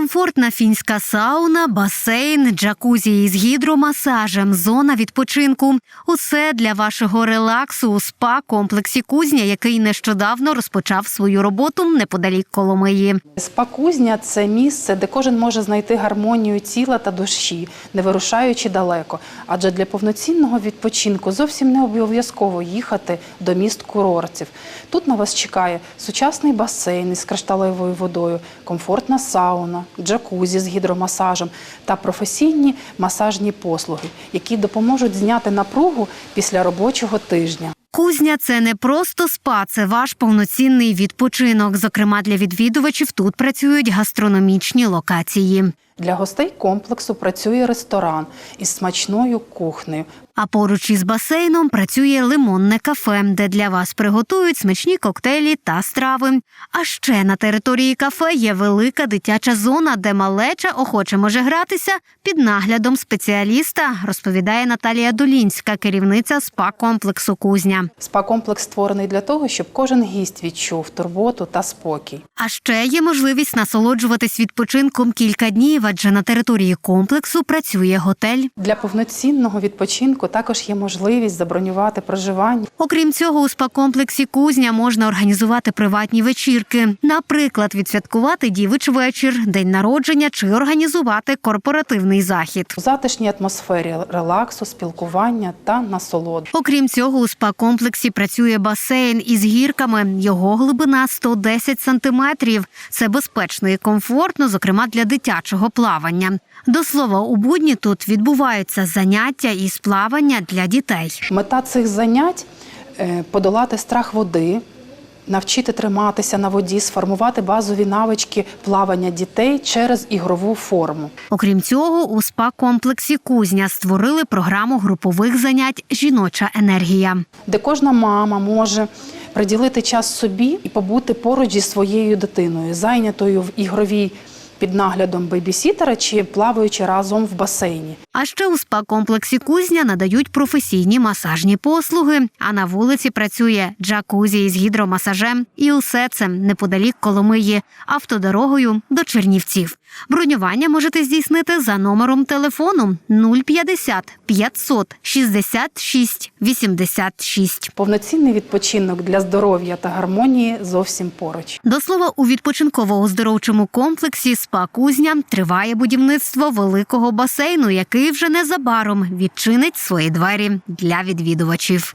Комфортна фінська сауна, басейн, джакузі із гідромасажем, зона відпочинку усе для вашого релаксу у спа комплексі кузня, який нещодавно розпочав свою роботу неподалік Коломиї. Спа-кузня – це місце, де кожен може знайти гармонію тіла та душі, не вирушаючи далеко. Адже для повноцінного відпочинку зовсім не обов'язково їхати до міст курортів. Тут на вас чекає сучасний басейн із кришталевою водою, комфортна сауна, джакузі з гідромасажем та професійні масажні послуги, які допоможуть зняти напругу після робочого тижня. Кузня це не просто спа, це ваш повноцінний відпочинок. Зокрема, для відвідувачів тут працюють гастрономічні локації. Для гостей комплексу працює ресторан із смачною кухнею. А поруч із басейном працює лимонне кафе, де для вас приготують смачні коктейлі та страви. А ще на території кафе є велика дитяча зона, де малеча охоче може гратися під наглядом спеціаліста, розповідає Наталія Долінська, керівниця спа комплексу Кузня. Спа-комплекс створений для того, щоб кожен гість відчув турботу та спокій. А ще є можливість насолоджуватись відпочинком кілька днів, адже на території комплексу працює готель. Для повноцінного відпочинку також є можливість забронювати проживання. Окрім цього, у спа-комплексі Кузня можна організувати приватні вечірки, наприклад, відсвяткувати дівич вечір, день народження чи організувати корпоративний захід. У затишній атмосфері релаксу, спілкування та насолоди. Окрім цього, у спа-комплексі працює басейн із гірками. Його глибина 110 сантиметрів. Це безпечно і комфортно, зокрема для дитячого плавання. До слова, у будні тут відбуваються заняття із плавання для дітей. Мета цих занять е, подолати страх води, навчити триматися на воді, сформувати базові навички плавання дітей через ігрову форму. Окрім цього, у спа-комплексі Кузня створили програму групових занять Жіноча енергія. де кожна мама може приділити час собі і побути поруч зі своєю дитиною, зайнятою в ігровій під наглядом бейбісітера чи плаваючи разом в басейні. А ще у спа-комплексі Кузня надають професійні масажні послуги. А на вулиці працює джакузі із гідромасажем. І усе це неподалік Коломиї, автодорогою до Чернівців. Бронювання можете здійснити за номером телефону 050 500 66 86. Повноцінний відпочинок для здоров'я та гармонії зовсім поруч. До слова, у відпочинково-оздоровчому комплексі «Спа Кузня» триває будівництво великого басейну, який вже незабаром відчинить свої двері для відвідувачів.